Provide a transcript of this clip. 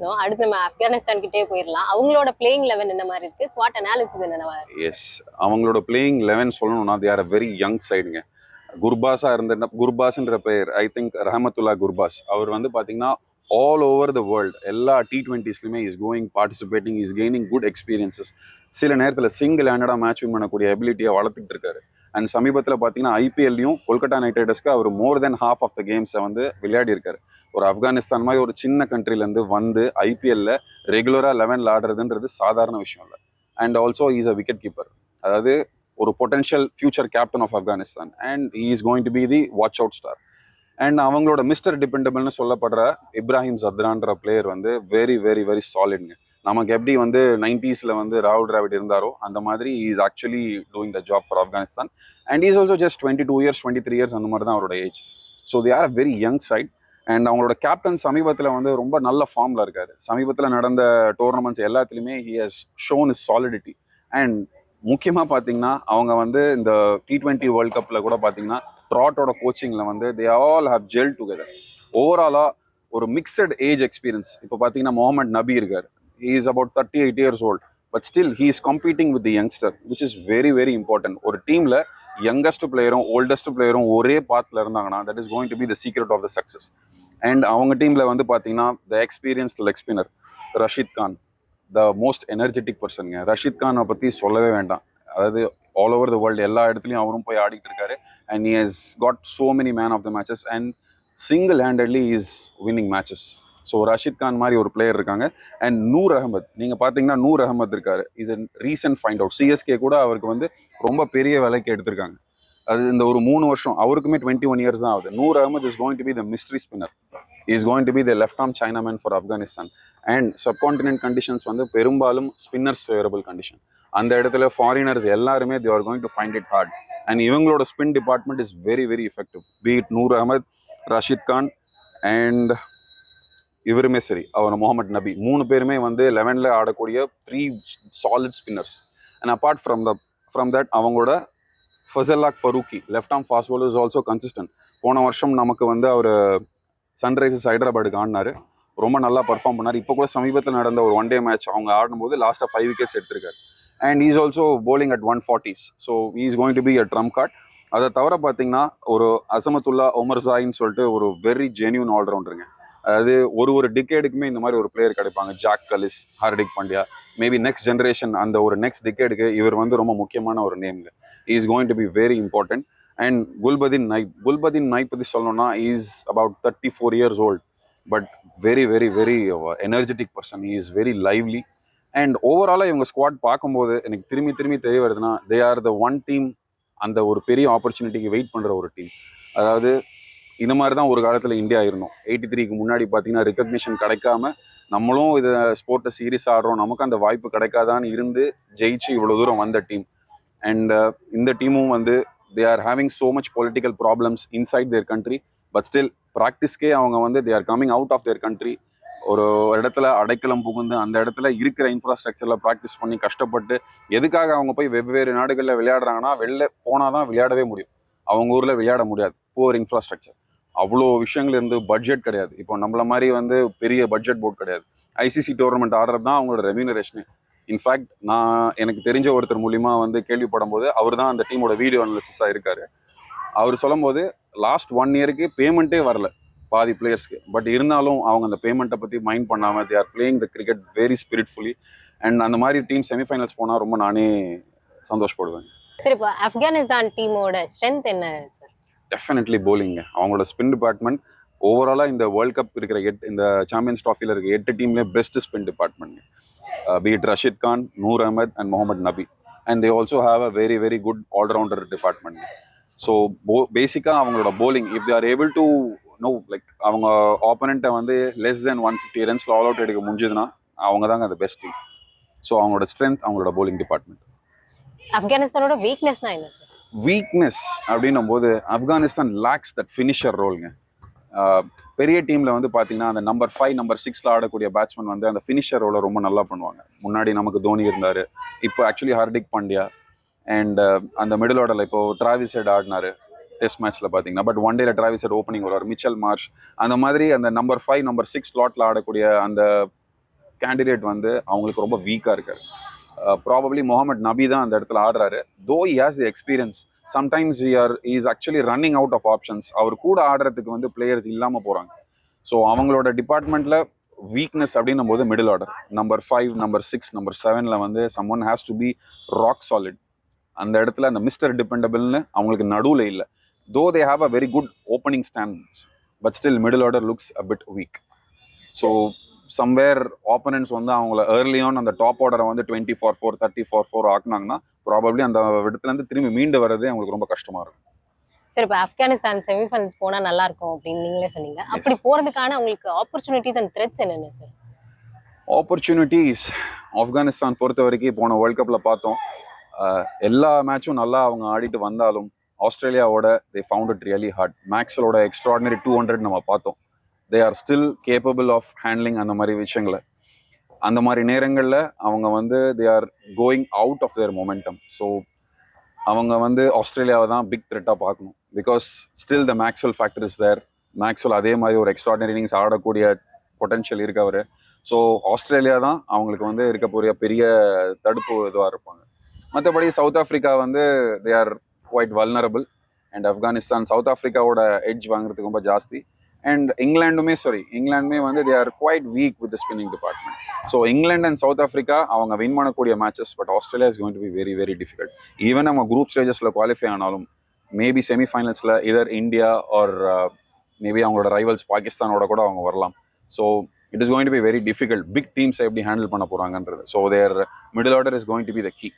So, அடுத்து நம்ம ஆப்கானிஸ்தான் கிட்டே போயிடலாம் அவங்களோட பிளேயிங் லெவன் என்ன மாதிரி இருக்கு? ஸ்வாட் அனாலிசிஸ் என்னவா எஸ் அவங்களோட பிளேயிங் லெவன் சொல்லணும்னா they are a very young சைடுங்க குர்பாஸா இருந்த குர்பாஸ்ன்ற பெயர் ஐ திங்க் ரஹமத்துல்லா குர்பாஸ். அவர் வந்து பாத்தீங்கன்னா ஆல் ஓவர் த வேர்ல்ட் எல்லா D ட்வெண்ட்டிஸ்லையுமே is going participating is gaining good experiences சில நேரத்தில் சிங்கிள் ஹேண்டடாக மேட்ச் வின் பண்ணக்கூடிய எபிலிட்டியை வளர்த்துட்டு இருக்காரு. அண்ட் சமீபத்தில் பார்த்தீங்கன்னா ஐபிஎல்லையும் கொல்கத்தா நைட் ரைடர்ஸ்க்கு அவர் more than half of the கேம்ஸை வந்து விளையாடி இருக்காரு ஒரு ஆப்கானிஸ்தான் மாதிரி ஒரு சின்ன கண்ட்ரிலேருந்து வந்து ஐபிஎல்ல ரெகுலராக லெவனில் ஆடுறதுன்றது சாதாரண விஷயம் இல்லை. And also is a wicket keeper அதாவது ஒரு potential future captain of Afghanistan. And is going to be the watch out star and அவங்களோட மிஸ்டர் டிபெண்டபிள்னு சொல்லப்படுற இப்ராஹிம் சத்ரான்ற பிளேயர் வந்து வெரி வெரி வெரி சாலிட்ங்க நமக்கு எப்படி வந்து நைன்டிஸில் வந்து ராகுல் டிராவிட் இருந்தாரோ அந்த மாதிரி is actually doing the job for Afghanistan and is also just twenty two years twenty three years அந்த மாதிரி தான் அவரோட age so they are a very young side and அவங்களோட கேப்டன் சமீபத்தில் வந்து ரொம்ப நல்ல ஃபார்மில் இருக்கார். சமீபத்தில் நடந்த டோர்னமெண்ட்ஸ் எல்லாத்துலேயுமே he has shown is solidity and முக்கியமாக பார்த்தீங்கன்னா அவங்க வந்து இந்த டி ட்வெண்ட்டி வேர்ல்ட் கப்பில் கூட பார்த்தீங்கன்னா ட்ராட்டோட கோச்சிங்கில் வந்து they all have gel together ஓவராலாக ஒரு மிக்சட் ஏஜ் எக்ஸ்பீரியன்ஸ் இப்போ பார்த்தீங்கன்னா முகமது நபி இருக்கார். He is about thirty eight years old but still he is competing with the youngster which is very very important ஒரு டீமில் யங்கஸ்ட் பிளேயரும் ஓல்டஸ்ட் பிளேயரும் ஒரே பாத்தில் இருந்தாங்கன்னா that is going to be the secret of the success and அவங்க டீமில் வந்து பார்த்தீங்கன்னா the experienced leg spinner Rashid Khan the most energetic பர்சனுங்க Rashid கானை பற்றி சொல்லவே வேண்டாம். அதாவது ஆல் ஓவர் த வேர்ல்டு எல்லா இடத்துலையும் அவரும் போய் ஆடிட்டு இருக்காரு. And he has got so many man of the matches and single handedly is winning matches so Rashid Khan மாதிரி ஒரு பிளேயர் இருக்காங்க. அண்ட் நூர் அகமத் நீங்கள் பார்த்தீங்கன்னா நூர் அகமத் இருக்கார். Is a recent find out CSK கூட அவருக்கு வந்து ரொம்ப பெரிய விலைக்கு எடுத்திருக்காங்க. அது இந்த ஒரு மூணு வருஷம் அவருக்குமே டுவெண்ட்டி ஒன் இயர்ஸ் தான் ஆகுது. Noor Ahmad is going to be the mystery spinner is going to be the left china man for Afghanistan and subcontinent conditions வந்து பெரும்பாலும் ஸ்பின்னர்ஸ் ஃபேவரபிள் கண்டிஷன் அந்த இடத்துல ஃபாரினர்ஸ் எல்லாருமே they are going to find it hard and இவங்களோட spin department is very very effective beat Noor Ahmad Rashid Khan and இவருமே சரி அவர் முகமது நபி. மூணு பேருமே வந்து லெவனில் ஆடக்கூடிய three solid spinners and apart from the from that அவங்களோட Fazalhaq Farooqi left arm fast ball is also consistent போன வருஷம் நமக்கு வந்து அவர் சன்ரைசர்ஸ் ஹைதராபாடுக்கு ஆடினாரு. ரொம்ப நல்லா பர்ஃபார்ம் பண்ணார். இப்போ கூட சமீபத்தில் நடந்த ஒரு ஒன் டே மேட்ச் அவங்க ஆடும்போது லாஸ்ட்டாக ஃபைவ் விக்கெட்ஸ் எடுத்திருக்காரு. And is also bowling at one forties so is going to be a trump card அதை தவிர பார்த்தீங்கன்னா ஒரு அசமத்துல்லா ஒமர் ஜாயின்னு சொல்லிட்டு ஒரு வெரி ஜென்யூன் ஆல்ரவுண்டருங்க அதாவது ஒரு ஒரு டிகேடுக்குமே இந்த மாதிரி ஒரு பிளேயர் கிடைப்பாங்க. Jack Kallis Hardik Pandya maybe next generation அந்த ஒரு நெக்ஸ்ட் டிகேடுக்கு இவர் வந்து ரொம்ப முக்கியமான ஒரு நேம்ங்க is going to be very important and Gulbadin Naib Gulbadin Naib பற்றி சொல்லணும்னா is about thirty four years old but very very very energetic person is very lively and ஓவராலாக இவங்க ஸ்குவாட் பார்க்கும்போது எனக்கு திரும்பி திரும்பி தெரிய வருதுன்னா they are the one team அந்த ஒரு பெரிய ஆப்பர்ச்சுனிட்டிக்கு வெயிட் பண்ணுற ஒரு டீம் அதாவது இந்த மாதிரி தான் ஒரு காலத்தில் இந்தியா இருந்தோம் எயிட்டி த்ரீக்கு முன்னாடி பார்த்தீங்கன்னா ரெக்கக்னிஷன் கிடைக்காம நம்மளும் இதை ஸ்போர்ட்டை சீரியஸ் ஆடுறோம். நமக்கு அந்த வாய்ப்பு கிடைக்காதான்னு இருந்து ஜெயிச்சு இவ்வளோ தூரம் வந்த டீம் அண்ட் uh, இந்த டீமும் வந்து they are having so much political problems inside their country but still ப்ராக்டிஸ்க்கே அவங்க வந்து they are coming out of their country ஒரு இடத்துல அடைக்கலம் புகுந்து அந்த இடத்துல இருக்கிற இன்ஃப்ராஸ்ட்ரக்சரில் ப்ராக்டிஸ் பண்ணி கஷ்டப்பட்டு எதுக்காக அவங்க போய் வெவ்வேறு நாடுகளில் விளையாடுறாங்கன்னா வெளில போனால் தான் விளையாடவே முடியும். அவங்க ஊரில் விளையாட முடியாது. போர் இன்ஃப்ராஸ்ட்ரக்சர் அவ்வளோ விஷயங்கள் இருந்து பட்ஜெட் கிடையாது. இப்போ நம்மள மாதிரி வந்து பெரிய பட்ஜெட் போர்ட் கிடையாது. ஐசிசி டோர்னமெண்ட் ஆடுறது தான் அவங்களோட ரெமினரேஷனு இன்ஃபேக்ட் நான் எனக்கு தெரிஞ்ச ஒருத்தர் மூலிமா வந்து கேள்விப்படும் போது அவர் தான் அந்த டீமோட வீடியோ அனாலிசிஸாக இருக்கார். அவர் சொல்லும்போது லாஸ்ட் ஒன் இயருக்கு பேமெண்ட்டே வரல பாதி பிளேயர்ஸ்க்கு பட் இருந்தாலும் அவங்க அந்த பேமெண்ட்டை பற்றி மைண்ட் பண்ணாமல் they are playing the cricket very spiritfully and அந்த மாதிரி டீம் செமிஃபைனல்ஸ் போனால் ரொம்ப நானே சந்தோஷப்படுவேன். சரி இப்போ ஆப்கானிஸ்தான் டீமோட ஸ்ட்ரென்த் என்ன சார் டெஃபினெட்லி போலிங்க அவங்களோட ஸ்பின் டிபார்ட்மெண்ட் ஓவராலாக இந்த வேர்ல்ட் கப் இருக்கிற எட் இந்த சாம்பியன்ஸ் ட்ராஃபியில் இருக்க எட்டு டீம்லேயே best spin department be it Rashid Khan Noor Ahmad and Mohammad Nabi and they also have a very very good allrounder department so போ பேசிக்காக அவங்களோட bowling if they are able to know like அவங்க ஆப்போனண்ட்டை வந்து less தென் one fifty ரன்ஸில் all out எடுக்க முடிஞ்சதுன்னா அவங்க தாங்க அது பெஸ்ட் டீம் ஸோ அவங்களோட ஸ்ட்ரென்த் அவங்களோட போலிங் டிபார்ட்மெண்ட் ஆப்கானிஸ்தானோட வீக்னஸ்னா என்ன சார் வீக்னஸ் அப்படின்னும் போது ஆப்கானிஸ்தான் லேக்ஸ் தட் ஃபினிஷர் ரோல்ங்க பெரிய டீமில் வந்து பார்த்தீங்கன்னா அந்த நம்பர் ஃபைவ் நம்பர் சிக்ஸில் ஆடக்கூடிய பேட்ஸ்மேன் வந்து அந்த ஃபினிஷர் ரோலை ரொம்ப நல்லா பண்ணுவாங்க. முன்னாடி நமக்கு தோனி இருந்தார். இப்போ ஆக்சுவலி ஹார்திக் பாண்டியா அண்ட் அந்த மிடில் ஆர்டரில் இப்போது டிராவிஸ் ஹெட் ஆடினாரு டெஸ்ட் மேட்ச்சில் பார்த்தீங்கன்னா பட் ஒன் டேல டிராவிஸ் ஹெட் ஓப்பனிங் வருவார். மிச்சல் மார்ஷ் அந்த மாதிரி அந்த நம்பர் ஃபைவ் நம்பர் சிக்ஸ் ஸ்லாட்டில் ஆடக்கூடிய அந்த கேண்டிடேட் வந்து அவங்களுக்கு ரொம்ப வீக்காக இருக்காரு. ப்ராபப்ளி முகமது நபி தான் அந்த இடத்துல ஆடுறாரு. Though he has experience sometimes or is actually running out of options அவர் கூட ஆடுறதுக்கு வந்து பிளேயர்ஸ் இல்லாமல் போகிறாங்க ஸோ அவங்களோட டிபார்ட்மெண்ட்டில் வீக்னஸ் அப்படின்னும் போது middle order number five number six number செவனில் வந்து some one has to be rock solid அந்த இடத்துல அந்த மிஸ்டர் டிபெண்டபிள்னு அவங்களுக்கு நடுவில் இல்லை. Though they have a very good opening stands but still middle order looks a bit weak so somewhere opponents வந்து அவங்கள ஏர்லி ஆன் அந்த டாப் ஆர்டரை வந்து twenty for four thirty for four ஆக்குனாங்கன்னா probably அந்த இடத்துலேருந்து திரும்பி மீண்டு வர்றதே அவங்களுக்கு ரொம்ப கஷ்டமாக இருக்கும். சரி இப்போ ஆப்கானிஸ்தான் செமிஃபைனல்ஸ் போனா நல்லா இருக்கும் அப்படின்னு நீங்களே சொன்னீங்க. அப்படி போறதுக்கான உங்களுக்கு ஆப்பர்ச்சுனிட்டிஸ் அண்ட் த்ரெட்ஸ் என்னென்ன சார் ஆப்பர்ச்சுனிட்டிஸ் ஆப்கானிஸ்தான் பொறுத்த வரைக்கும் போன வேர்ல்ட் கப்பில் பார்த்தோம். எல்லா மேட்சும் நல்லா அவங்க ஆடிட்டு வந்தாலும் ஆஸ்திரேலியாவோட they found it really hard மேக்ஸ்வலோட extraordinary two hundred நம்ம பார்த்தோம். They are still capable of handling அந்த மாதிரி விஷயங்களை. அந்த மாதிரி நேரங்களில் அவங்க வந்து they are going out of their momentum so அவங்க வந்து ஆஸ்திரேலியாவை தான் பிக் த்ரெட்டாக பார்க்கணும். Because still the Maxwell factor is there Maxwell அதே மாதிரி ஒரு எக்ஸ்ட்ராடினரி இன்னிங்ஸ் ஆடக்கூடிய பொட்டன்ஷியல் இருக்கு அவர் ஸோ ஆஸ்திரேலியா தான் அவங்களுக்கு வந்து இருக்கக்கூடிய பெரிய தடுப்பு இதுவாக இருப்பாங்க. மற்றபடி சவுத் ஆஃப்ரிக்கா வந்து they are quite vulnerable and Afghanistan South ஆஃப்ரிக்காவோட edge வாங்குறதுக்கு ரொம்ப ஜாஸ்தி. அண்ட் இங்கிலாண்டுமே சாரி இங்கிலாண்டுமே வந்து they are quite weak with spinning department so England and South Africa அவங்க வின் பண்ணக்கூடிய matches but Australia is going to be very very difficult even அவங்க group ஸ்டேஜஸில் குவாலிஃபை ஆனாலும் மேபி செமிஃபைனல்ஸில் இதர் இந்தியா ஆர் மேபி அவங்களோட rivals பாகிஸ்தானோட கூட அவங்க வரலாம். So it is going to be very difficult big டீம்ஸை எப்படி ஹேண்டில் பண்ண போகிறாங்கன்றது so their middle order is going to be the key